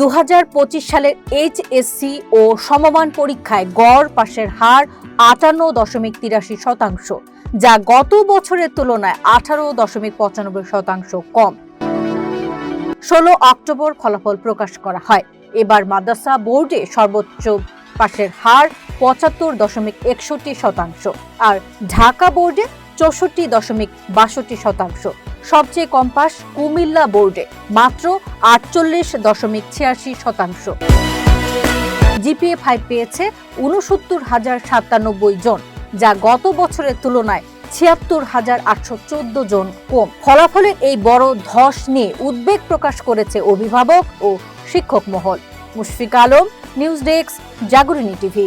দু সালের এইচএসসি ও সমমান পরীক্ষায় গড় পাশের হার আটান্ন দশমিক তিরাশি শতাংশ, যা গত বছরের তুলনায় আঠারো দশমিক পঁচানব্বই শতাংশ কম। ষোলো অক্টোবর ফলাফল প্রকাশ করা হয়। এবার মাদ্রাসা বোর্ডে সর্বোচ্চ পাশের হার পঁচাত্তর দশমিক একষট্টি শতাংশ আর ঢাকা বোর্ডে চৌষট্টি দশমিক বাষট্টি শতাংশ। সবচেয়ে কম পাস কুমিল্লা বোর্ডে, মাত্র আটচল্লিশ দশমিক ছিয়াশি শতাংশ। জিপিএ ফাইভ পেয়েছে উনসত্তর হাজার সাতানব্বই জন, যা গত বছরের তুলনায় ছিয়াত্তর হাজার আটশো চোদ্দ জন কম। ফলাফলের এই বড় ধস নিয়ে উদ্বেগ প্রকাশ করেছে অভিভাবক ও শিক্ষক মহল। Mushfiq Alam, news desk Jagarani TV.